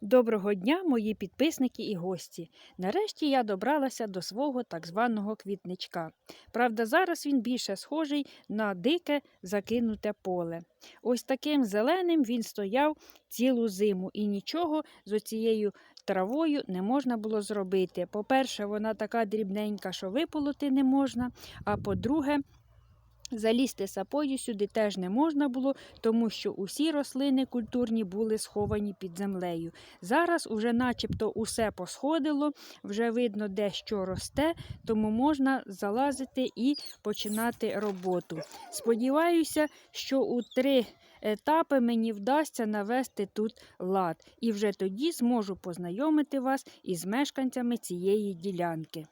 Доброго дня, мої підписники і гості. Нарешті я добралася до свого так званого квітничка. Правда, зараз він більше схожий на дике закинуте поле. Ось таким зеленим він стояв цілу зиму, і нічого з оцією травою не можна було зробити. По-перше, вона така дрібненька, що виполоти не можна. А по-друге, Залізти сапою сюди теж не можна було, тому що усі рослини культурні були сховані під землею. Зараз уже начебто усе посходило, вже видно, де що росте, тому можна залазити і починати роботу. Сподіваюся, що у три етапи мені вдасться навести тут лад, і вже тоді зможу познайомити вас із мешканцями цієї ділянки.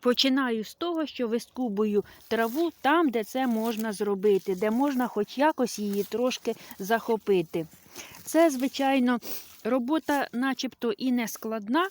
Починаю з того, що вискубую траву там, де це можна зробити, де можна хоч якось її трошки захопити. Це, звичайно, робота начебто і не складна,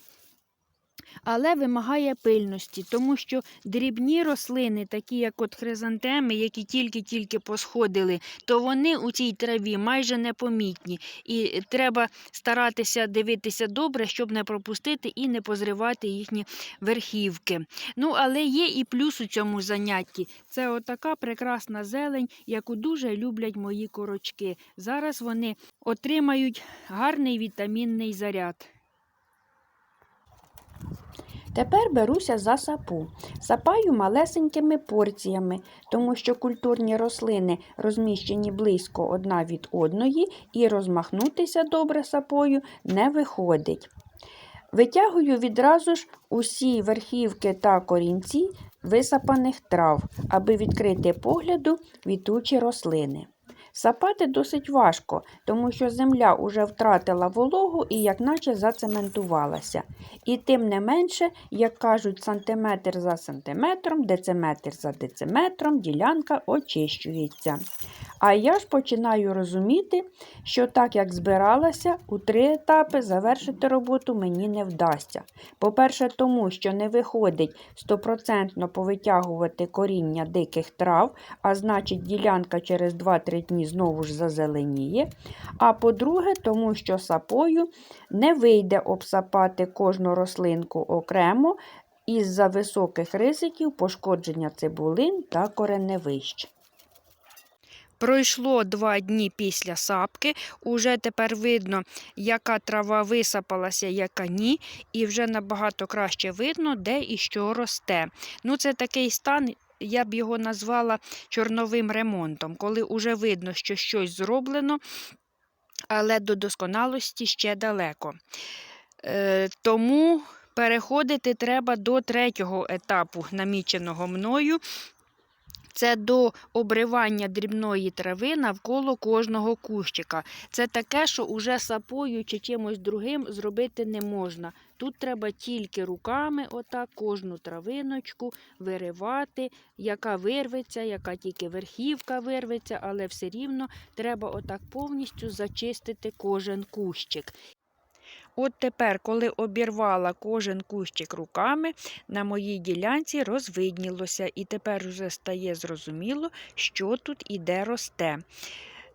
але вимагає пильності, тому що дрібні рослини, такі як от хризантеми, які тільки-тільки посходили, то вони у цій траві майже непомітні. І треба старатися дивитися добре, щоб не пропустити і не позривати їхні верхівки. Ну, але є і плюс у цьому занятті. Це отака прекрасна зелень, яку дуже люблять мої корочки. Зараз вони отримають гарний вітамінний заряд. Тепер беруся за сапу. Сапаю малесенькими порціями, тому що культурні рослини розміщені близько одна від одної і розмахнутися добре сапою не виходить. Витягую відразу ж усі верхівки та корінці висапаних трав, аби відкрити погляду квітучі рослини. Сапати досить важко, тому що земля уже втратила вологу і як наче зацементувалася. І тим не менше, як кажуть, сантиметр за сантиметром, дециметр за дециметром, ділянка очищується. А я ж починаю розуміти, що так як збиралася, у три етапи завершити роботу мені не вдасться. По-перше, тому що не виходить стопроцентно повитягувати коріння диких трав, а значить, ділянка через 2-3 дні знову ж зазеленіє. А по-друге, тому що сапою не вийде обсапати кожну рослинку окремо із-за високих ризиків пошкодження цибулин та кореневищ. Пройшло два дні після сапки. Уже тепер видно, яка трава висапалася, яка ні, і вже набагато краще видно, де і що росте. Ну, це такий стан. Я б його назвала чорновим ремонтом, коли вже видно, що щось зроблено, але до досконалості ще далеко. Е, тому переходити треба до третього етапу, наміченого мною. Це до обривання дрібної трави навколо кожного кущика. Це таке, що уже сапою чи чимось другим зробити не можна. Тут треба тільки руками отак кожну травиночку виривати, яка вирветься, яка тільки верхівка вирветься, але все рівно треба отак повністю зачистити кожен кущик. От тепер, коли обірвала кожен кущик руками, на моїй ділянці розвиднілося, і тепер вже стає зрозуміло, що тут і де росте.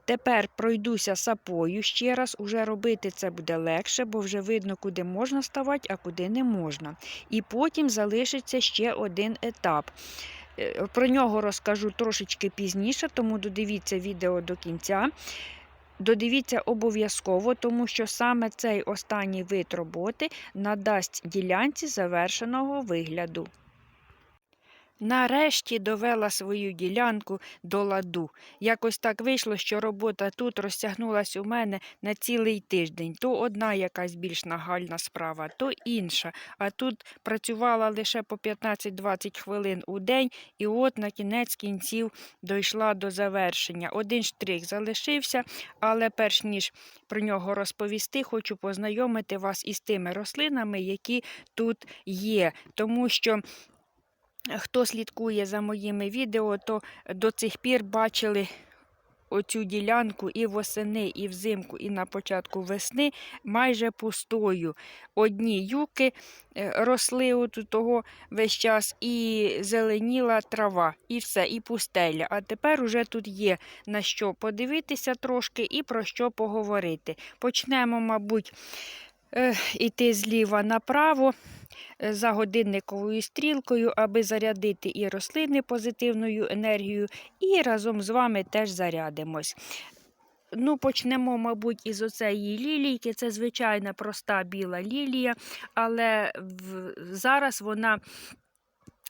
Тепер пройдуся сапою ще раз, уже робити це буде легше, бо вже видно, куди можна ставати, а куди не можна. І потім залишиться ще один етап. Е, Про нього розкажу трошечки пізніше, тому додивіться відео до кінця. Додивіться обов'язково, тому що саме цей останній вид роботи надасть ділянці завершеного вигляду. Нарешті довела свою ділянку до ладу. Якось так вийшло, що робота тут розтягнулася у мене на цілий тиждень. То одна якась більш нагальна справа, то інша. А тут працювала лише по 15-20 хвилин у день, і от на кінець кінців дійшла до завершення. Один штрих залишився, але перш ніж про нього розповісти, хочу познайомити вас із тими рослинами, які тут є. Тому що Хто слідкує за моїми відео, то до цих пір бачили оцю ділянку і восени, і взимку, і на початку весни майже пустою. Одні юки е, росли от того весь час, і зеленіла трава, і все, і пустеля. А тепер уже тут є на що подивитися трошки і про що поговорити. Почнемо, мабуть, е, іти зліва направо е, за годинниковою стрілкою, аби зарядити і рослини позитивною енергією, і разом з вами теж зарядимось. Ну, почнемо, мабуть, із оцеї лілійки. Це звичайна проста біла лілія, але зараз вона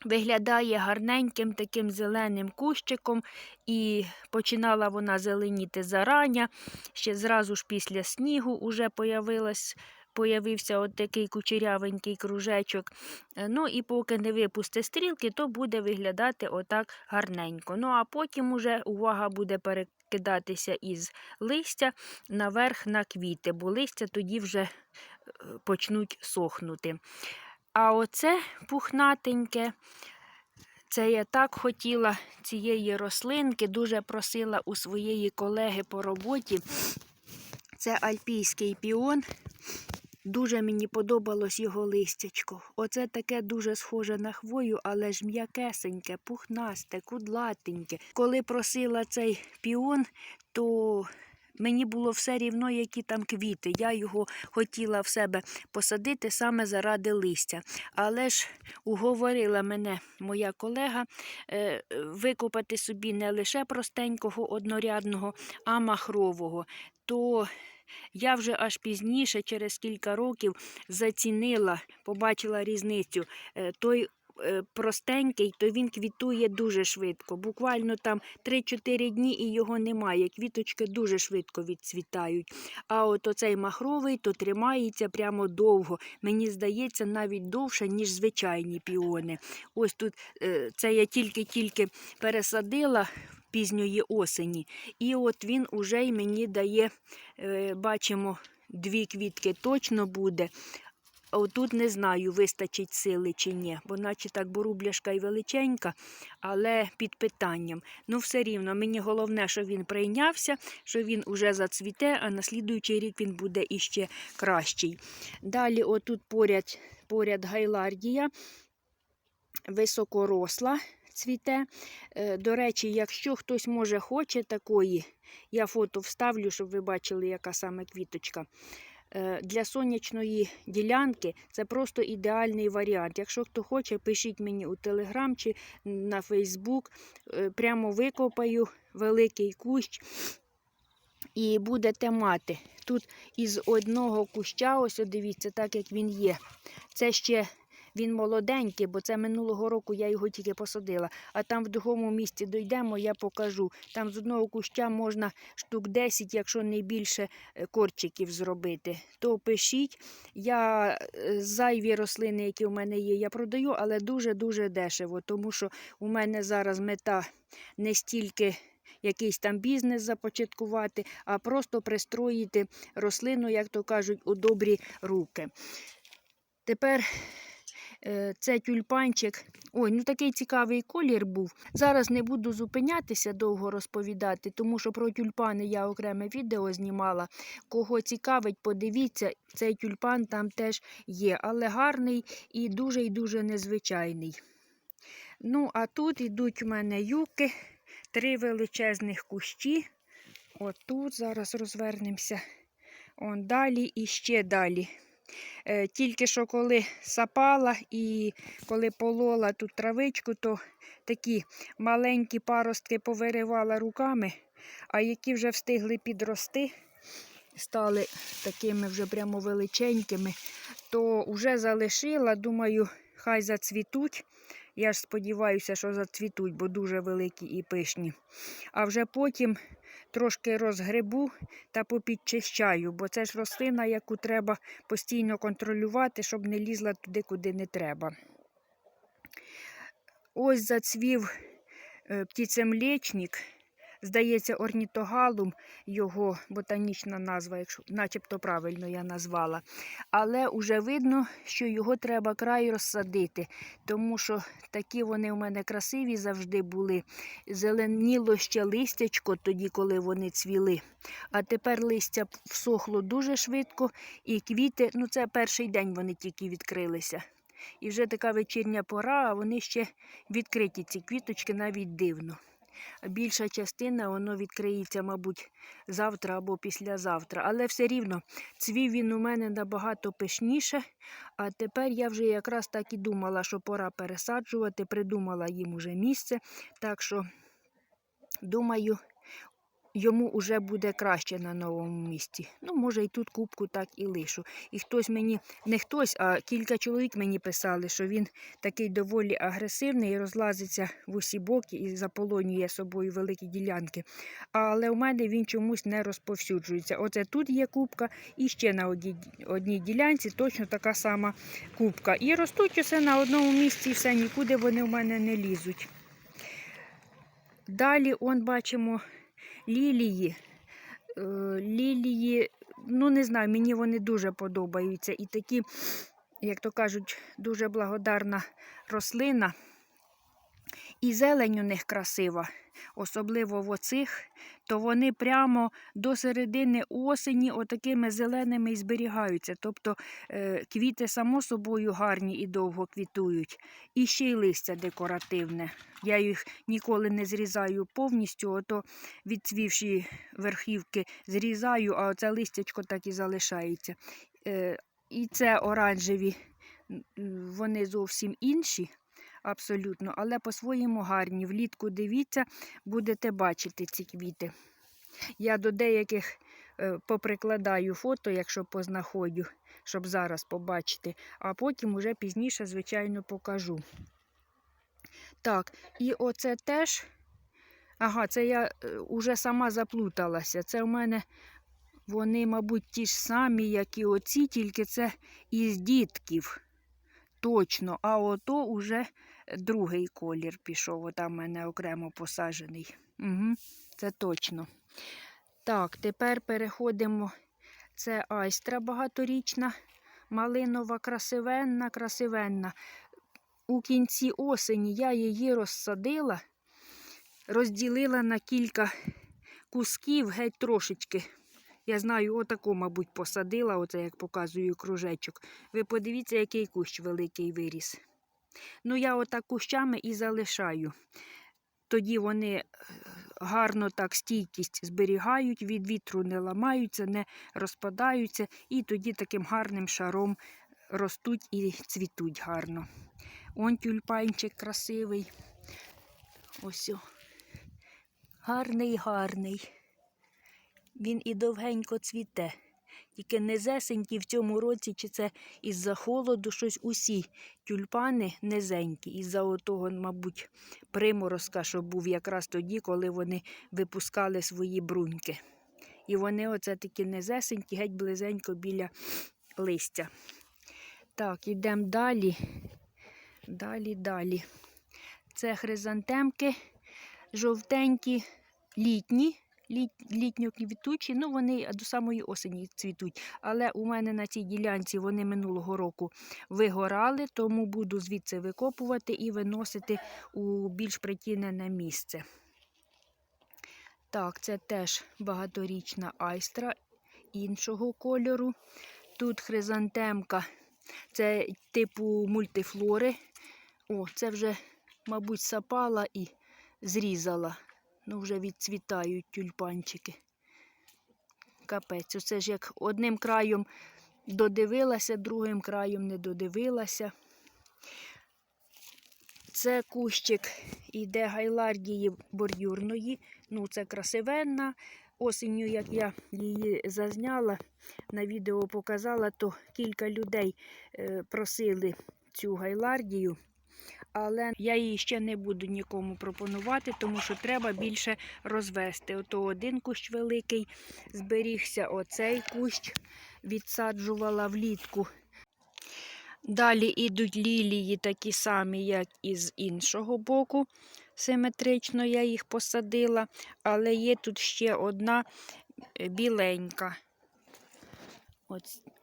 виглядає гарненьким таким зеленим кущиком, і починала вона зеленіти зарання. Ще зразу ж після снігу уже появилась. Появився от такий кучерявенький кружечок. Е, Ну і поки не випусти стрілки, то буде виглядати отак гарненько. Ну а потім уже увага буде перекидатися із листя наверх на квіти, бо листя тоді вже е, почнуть сохнути. А оце пухнатеньке, це я так хотіла цієї рослинки, дуже просила у своєї колеги по роботі. Це альпійський піон. Дуже мені подобалось його листячко. Оце таке дуже схоже на хвою, але ж м'якесеньке, пухнасте, кудлатеньке. Коли просила цей піон, то мені було все рівно, які там квіти. Я його хотіла в себе посадити саме заради листя. Але ж уговорила мене моя колега е, викопати собі не лише простенького однорядного, а махрового. То я вже аж пізніше, через кілька років, зацінила, побачила різницю. Е, Той е, простенький, то він квітує дуже швидко. Буквально там 3-4 дні і його немає. Квіточки дуже швидко відцвітають. А от оцей махровий то тримається прямо довго. Мені здається, навіть довше, ніж звичайні піони. Ось тут е, це я тільки-тільки пересадила пізньої осені. І от він уже й мені дає, е, бачимо, дві квітки точно буде. Отут не знаю, вистачить сили чи ні, бо наче так борубляшка й величенька, але під питанням. Ну, все рівно, мені головне, що він прийнявся, що він уже зацвіте, а на слідуючий рік він буде іще кращий. Далі, отут поряд, поряд гайлардія, високоросла цвіте. Е, До речі, якщо хтось може хоче такої, я фото вставлю, щоб ви бачили, яка саме квіточка. Е, Для сонячної ділянки це просто ідеальний варіант. Якщо хто хоче, пишіть мені у Телеграм чи на Фейсбук. Прямо викопаю великий кущ і будете мати. Тут із одного куща, ось дивіться, так як він є. Це ще він молоденький, бо це минулого року я його тільки посадила. А там в другому місці дійдемо, я покажу. Там з одного куща можна штук 10, якщо не більше е, корчиків зробити. То пишіть. Я е, зайві рослини, які у мене є, я продаю, але дуже-дуже дешево, тому що у мене зараз мета не стільки. Якийсь там бізнес започаткувати, а просто пристроїти рослину, як то кажуть, у добрі руки. Тепер це тюльпанчик. Ой, ну такий цікавий колір був. Зараз не буду зупинятися довго розповідати, тому що про тюльпани я окреме відео знімала. Кого цікавить, подивіться, цей тюльпан там теж є, але гарний і дуже і дуже незвичайний. Ну, а тут йдуть у мене юки, три величезних кущі. От тут зараз розвернемося. Он далі і ще далі. Е, Тільки що коли сапала і коли полола тут травичку, то такі маленькі паростки повиривала руками, а які вже встигли підрости, стали такими вже прямо величенькими, то вже залишила, думаю, хай зацвітуть. Я ж сподіваюся, що зацвітуть, бо дуже великі і пишні. А вже потім трошки розгребу та попідчищаю, бо це ж рослина, яку треба постійно контролювати, щоб не лізла туди, куди не треба. Ось зацвів е, птицемлечник. Здається, орнітогалум, його ботанічна назва, якщо начебто правильно я назвала. Але вже видно, що його треба край розсадити, тому що такі вони у мене красиві завжди були. Зеленіло ще листячко тоді, коли вони цвіли. А тепер листя всохло дуже швидко, і квіти, ну це перший день вони тільки відкрилися. І вже така вечірня пора, а вони ще відкриті, ці квіточки, навіть дивно. Більша частина воно відкриється, мабуть, завтра або післязавтра. Але все рівно цвів він у мене набагато пишніше. А тепер я вже якраз так і думала, що пора пересаджувати, придумала їм уже місце. Так що, думаю, йому вже буде краще на новому місці. Ну, може, і тут кубку так і лишу. І хтось мені, не хтось, а кілька чоловік мені писали, що він такий доволі агресивний і розлазиться в усі боки і заполонює собою великі ділянки. Але у мене він чомусь не розповсюджується. Оце тут є кубка, і ще на одній, ділянці точно така сама кубка. І ростуть усе на одному місці, і все, нікуди вони в мене не лізуть. Далі, он бачимо лілії. Е, Лілії, ну не знаю, мені вони дуже подобаються. І такі, як то кажуть, дуже благодарна рослина. І зелень у них красива, особливо в оцих, то вони прямо до середини осені отакими зеленими і зберігаються. Тобто е, квіти само собою гарні і довго квітують. І ще й листя декоративне. Я їх ніколи не зрізаю повністю, ото відцвівші верхівки зрізаю, а оце листячко так і залишається. Е, І це оранжеві, вони зовсім інші. Абсолютно, але по-своєму гарні. Влітку дивіться, будете бачити ці квіти. Я до деяких е, поприкладаю фото, якщо познаходю, щоб зараз побачити, а потім уже пізніше, звичайно, покажу. Так, і оце теж. Ага, це я е, уже сама заплуталася. Це в мене вони, мабуть, ті ж самі, як і оці, тільки це із дітків. Точно, а ото уже другий колір пішов, отам в мене окремо посаджений. Угу, це точно. Так, тепер переходимо. Це айстра багаторічна, малинова, красивенна, красивенна. У кінці осені я її розсадила, розділила на кілька кусків, геть трошечки. Я знаю, отако, мабуть, посадила, оце як показую кружечок. Ви подивіться, який кущ великий виріс. Ну, я отак кущами і залишаю. Тоді вони е, гарно так стійкість зберігають, від вітру не ламаються, не розпадаються, і тоді таким гарним шаром ростуть і цвітуть гарно. Он тюльпанчик красивий. Ось. о. Гарний, гарний. Він і довгенько цвіте. Тільки низесенькі в цьому році, чи це із-за холоду щось усі тюльпани низенькі, із-за отого, мабуть, приморозка, що був якраз тоді, коли вони випускали свої бруньки. І вони оце такі низесенькі, геть близенько біля листя. Так, йдемо далі. Далі, далі. Це хризантемки жовтенькі, літні літ- літньоквітучі, ну вони до самої осені цвітуть. Але у мене на цій ділянці вони минулого року вигорали, тому буду звідси викопувати і виносити у більш притінене місце. Так, це теж багаторічна айстра іншого кольору. Тут хризантемка, це типу мультифлори. О, це вже, мабуть, сапала і зрізала. Ну, вже відцвітають тюльпанчики. Капець, оце ж як одним краєм додивилася, другим краєм не додивилася. Це кущик іде гайлардії бордюрної. Ну, це красивенна. Осінню, як я її зазняла, на відео показала, то кілька людей е, просили цю гайлардію. Але я її ще не буду нікому пропонувати, тому що треба більше розвести. Ото один кущ великий зберігся, оцей кущ відсаджувала влітку. Далі йдуть лілії такі самі, як і з іншого боку. симетрично я їх посадила, але є тут ще одна е, біленька.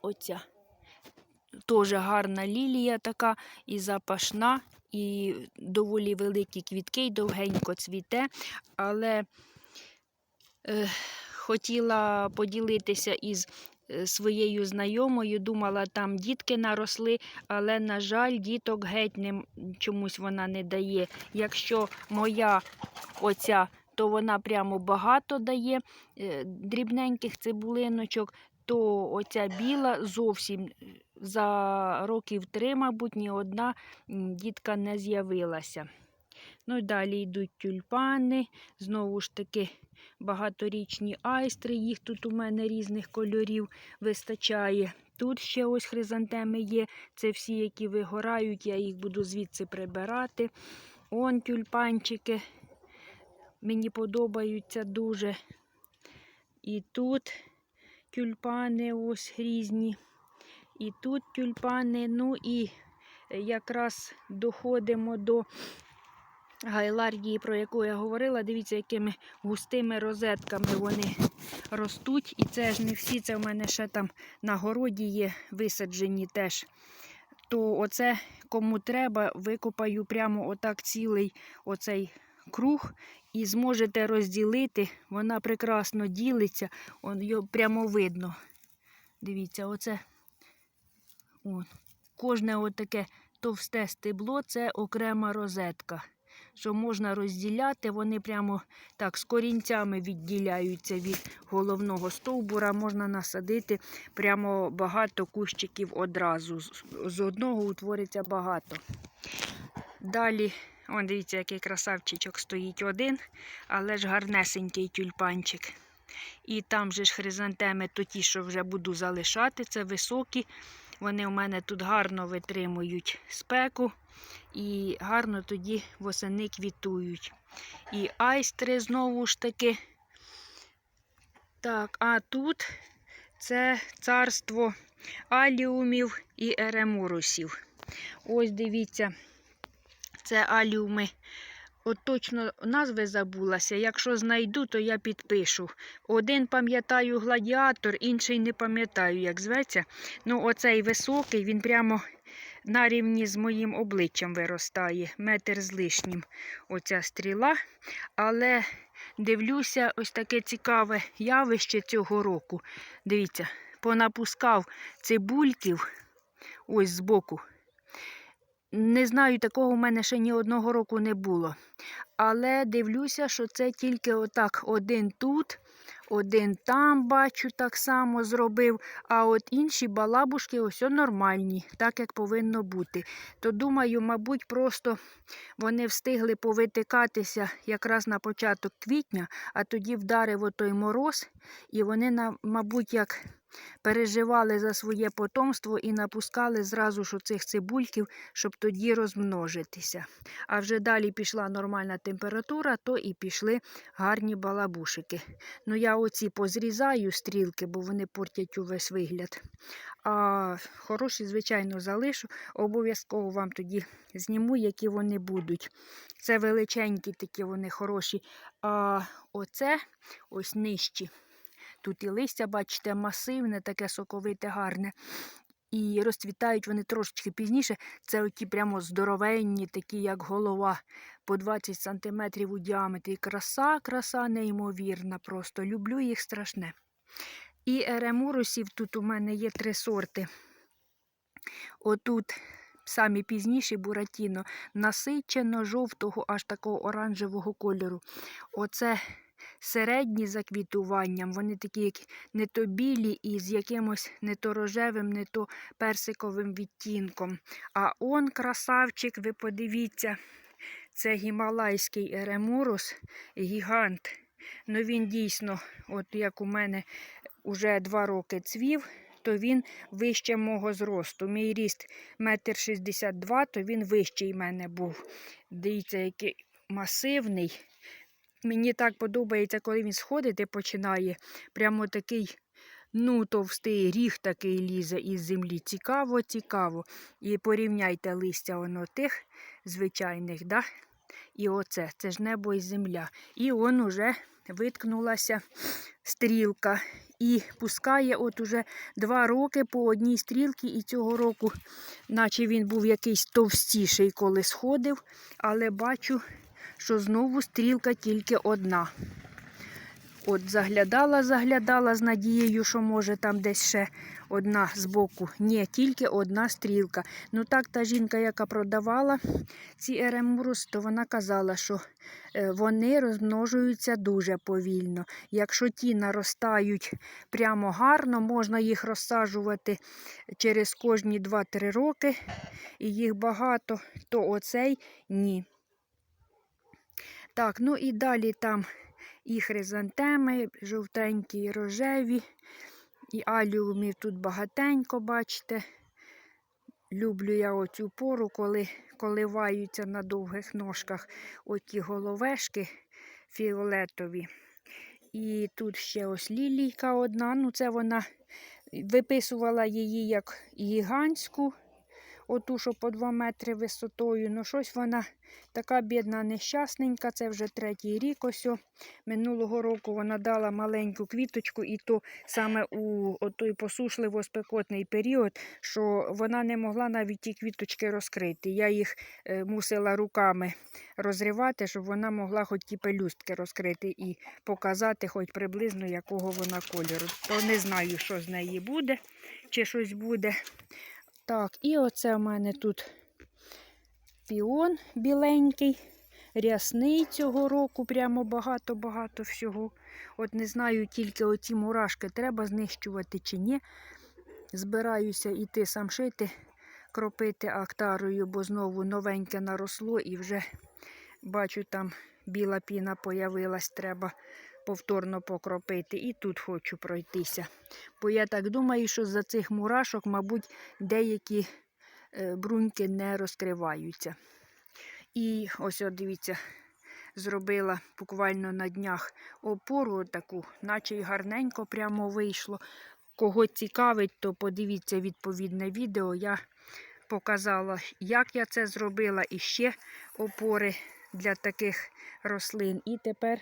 Оця. Теж гарна лілія така і запашна, і доволі великі квітки, і довгенько цвіте, але е, хотіла поділитися із е, своєю знайомою, думала, там дітки наросли, але, на жаль, діток геть не, чомусь вона не дає. Якщо моя оця, то вона прямо багато дає е, дрібненьких цибулиночок, то оця біла зовсім за років три, мабуть, ні одна дітка не з'явилася. Ну і далі йдуть тюльпани, знову ж таки багаторічні айстри, їх тут у мене різних кольорів вистачає. Тут ще ось хризантеми є. Це всі, які вигорають, я їх буду звідси прибирати. Он тюльпанчики. Мені подобаються дуже. І тут тюльпани ось різні. І тут тюльпани. Ну і якраз доходимо до гайлардії, про яку я говорила. Дивіться, якими густими розетками вони ростуть. І це ж не всі, це в мене ще там на городі є висаджені теж. То оце кому треба, викопаю прямо отак цілий оцей круг і зможете розділити. Вона прекрасно ділиться, його прямо видно. Дивіться, оце он. кожне отаке товсте стебло це окрема розетка. Що можна розділяти, вони прямо так з корінцями відділяються від головного стовбура. Можна насадити прямо багато кущиків одразу. З одного утвориться багато. Далі, он дивіться, який красавчичок стоїть один, але ж гарнесенький тюльпанчик. І там же ж хризантеми, то ті, що вже буду залишати, це високі. Вони у мене тут гарно витримують спеку і гарно тоді восени квітують. І айстри знову ж таки. Так, а тут це царство аліумів і еремурусів. Ось дивіться, це аліуми. От точно назви забулася. Якщо знайду, то я підпишу. Один пам'ятаю гладіатор, інший не пам'ятаю, як зветься. Ну, оцей високий, він прямо на рівні з моїм обличчям виростає, метр з лишнім оця стріла. Але дивлюся, ось таке цікаве явище цього року. Дивіться, понапускав цибульків ось збоку. Не знаю, такого в мене ще ні одного року не було. Але дивлюся, що це тільки отак один тут, один там, бачу, так само зробив. А от інші балабушки ось нормальні, так як повинно бути. То думаю, мабуть, просто вони встигли повитикатися якраз на початок квітня, а тоді вдарив отой мороз, і вони, мабуть, як переживали за своє потомство і напускали зразу ж оцих цибульків, щоб тоді розмножитися. А вже далі пішла нормальна температура, то і пішли гарні балабушики. Ну, я оці позрізаю стрілки, бо вони портять увесь вигляд. А хороші, звичайно, залишу. Обов'язково вам тоді зніму, які вони будуть. Це величенькі такі вони хороші. А оце ось нижчі. Тут і листя, бачите, масивне, таке соковите, гарне. І розцвітають вони трошечки пізніше. Це оті прямо здоровенні, такі, як голова, по 20 сантиметрів у діаметрі. Краса, краса неймовірна. Просто люблю їх страшне. І еремурусів тут у мене є три сорти. Отут самі пізніші буратіно насичено жовтого, аж такого оранжевого кольору. Оце середні за квітуванням, вони такі, як не то білі і з якимось не то рожевим, не то персиковим відтінком. А он красавчик, ви подивіться, це гімалайський еремурус, гігант. Ну він дійсно, от як у мене уже два роки цвів, то він вище мого зросту. Мій ріст метр шістдесят два, то він вищий мене був. Дивіться, який масивний. Мені так подобається, коли він сходити починає. Прямо такий, ну, товстий ріг такий лізе із землі. Цікаво, цікаво. І порівняйте листя воно тих звичайних, да? і оце, це ж небо і земля. І он уже виткнулася стрілка. І пускає от уже два роки по одній стрілці, і цього року, наче він був якийсь товстіший, коли сходив, але бачу, що знову стрілка тільки одна. От заглядала, заглядала з надією, що може там десь ще одна збоку. Ні, тільки одна стрілка. Ну так та жінка, яка продавала ці еремурус, то вона казала, що е, вони розмножуються дуже повільно. Якщо ті наростають прямо гарно, можна їх розсаджувати через кожні 2-3 роки, і їх багато, то оцей ні. Так, ну і далі там і хризантеми, жовтенькі, і рожеві, і аліумів тут багатенько, бачите. Люблю я оцю пору, коли коливаються на довгих ножках оті головешки фіолетові. І тут ще ось лілійка одна. Ну, це вона виписувала її як гігантську, оту, що по 2 метри висотою. Ну, щось вона така бідна, нещасненька. Це вже третій рік. ось. Минулого року вона дала маленьку квіточку, і то саме у той посушливо-спекотний період, що вона не могла навіть ті квіточки розкрити. Я їх е, мусила руками розривати, щоб вона могла хоч ті пелюстки розкрити і показати, хоч приблизно якого вона кольору. То не знаю, що з неї буде, чи щось буде. Так, і оце в мене тут піон біленький, рясний цього року, прямо багато-багато всього. От не знаю, тільки оці мурашки треба знищувати чи ні. Збираюся іти сам шити, кропити актарою, бо знову новеньке наросло і вже бачу, там біла піна появилась, треба повторно покропити. І тут хочу пройтися. Бо я так думаю, що за цих мурашок, мабуть, деякі е, бруньки не розкриваються. І ось, от, дивіться, зробила буквально на днях опору таку, наче й гарненько прямо вийшло. Кого цікавить, то подивіться відповідне відео. Я показала, як я це зробила, і ще опори для таких рослин. І тепер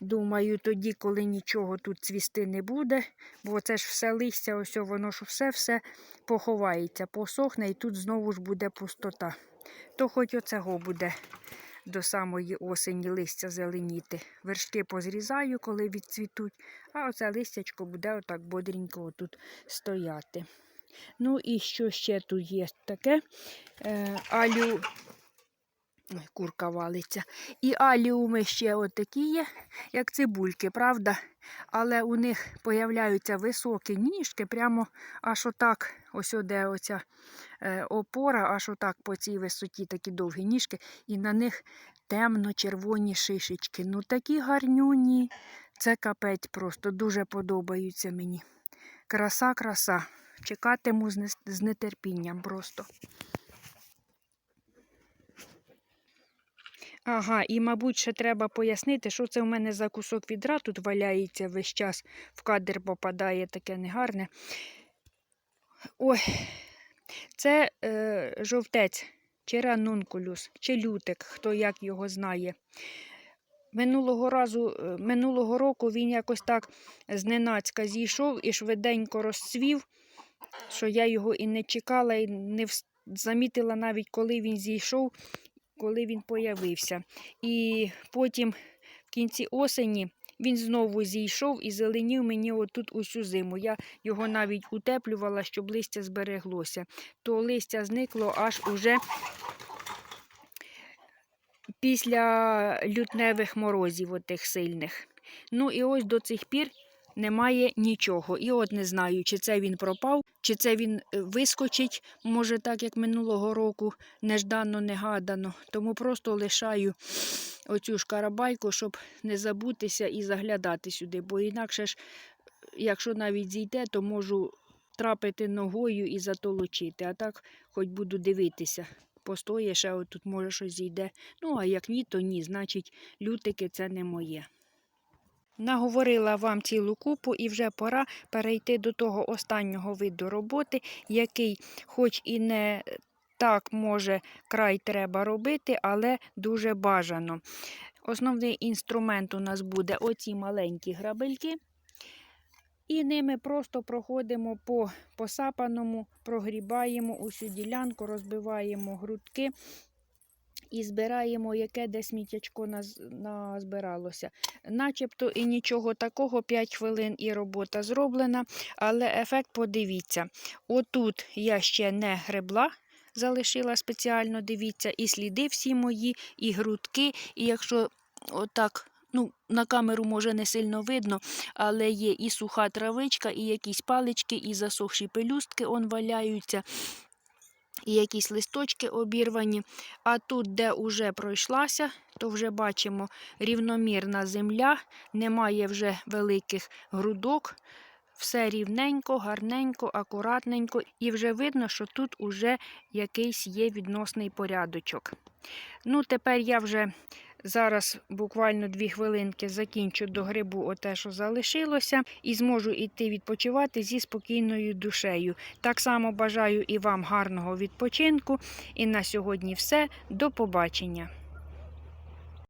думаю, тоді, коли нічого тут цвісти не буде, бо це ж все листя, ось воно ж все-все поховається, посохне, і тут знову ж буде пустота. То хоч оцього буде до самої осені листя зеленіти. Вершки позрізаю, коли відцвітуть, а оце листячко буде отак бодренько тут стояти. Ну і що ще тут є таке? Е, алю... Ой, курка валиться. І аліуми ще отакі є, як цибульки, правда? Але у них появляються високі ніжки, прямо аж отак, ось де оця е, опора, аж отак по цій висоті такі довгі ніжки, і на них темно-червоні шишечки. Ну такі гарнюні. Це капець просто дуже подобаються мені. Краса, краса. Чекатиму з нетерпінням просто. Ага, і, мабуть, ще треба пояснити, що це в мене за кусок відра тут валяється весь час, в кадр попадає таке негарне. Ой, це е, жовтець, чи ранункулюс, чи лютик, хто як його знає. Минулого разу, е, минулого року він якось так зненацька зійшов і швиденько розцвів, що я його і не чекала, і не замітила навіть, коли він зійшов, коли він появився. І потім в кінці осені він знову зійшов і зеленів мені отут усю зиму. Я його навіть утеплювала, щоб листя збереглося. То листя зникло аж уже після лютневих морозів отих сильних. Ну і ось до цих пір немає нічого. І от не знаю, чи це він пропав, чи це він е, вискочить, може, так як минулого року, неждано, негадано. Тому просто лишаю оцю шкарабайку, щоб не забутися і заглядати сюди. Бо інакше ж, якщо навіть зійде, то можу трапити ногою і затолочити. А так хоч буду дивитися. Постоє ще отут, може щось зійде. Ну, а як ні, то ні. Значить, лютики це не моє. Наговорила вам цілу купу і вже пора перейти до того останнього виду роботи, який, хоч і не Так, може, край треба робити, але дуже бажано. Основний інструмент у нас буде оці маленькі грабельки. І ними просто проходимо по посапаному, прогрібаємо усю ділянку, розбиваємо грудки і збираємо, яке де сміттячко назбиралося. Начебто і нічого такого, 5 хвилин і робота зроблена, але ефект подивіться. Отут я ще не гребла. Залишила спеціально, дивіться, і сліди всі мої, і грудки. І якщо отак, ну, на камеру може не сильно видно, але є і суха травичка, і якісь палички, і засохші пелюстки он валяються, і якісь листочки обірвані. А тут, де вже пройшлася, то вже бачимо рівномірна земля, немає вже великих грудок. Все рівненько, гарненько, акуратненько, і вже видно, що тут уже якийсь є відносний порядочок. Ну, тепер я вже зараз буквально дві хвилинки закінчу до грибу оте, що залишилося, і зможу йти відпочивати зі спокійною душею. Так само бажаю і вам гарного відпочинку. І на сьогодні все. До побачення.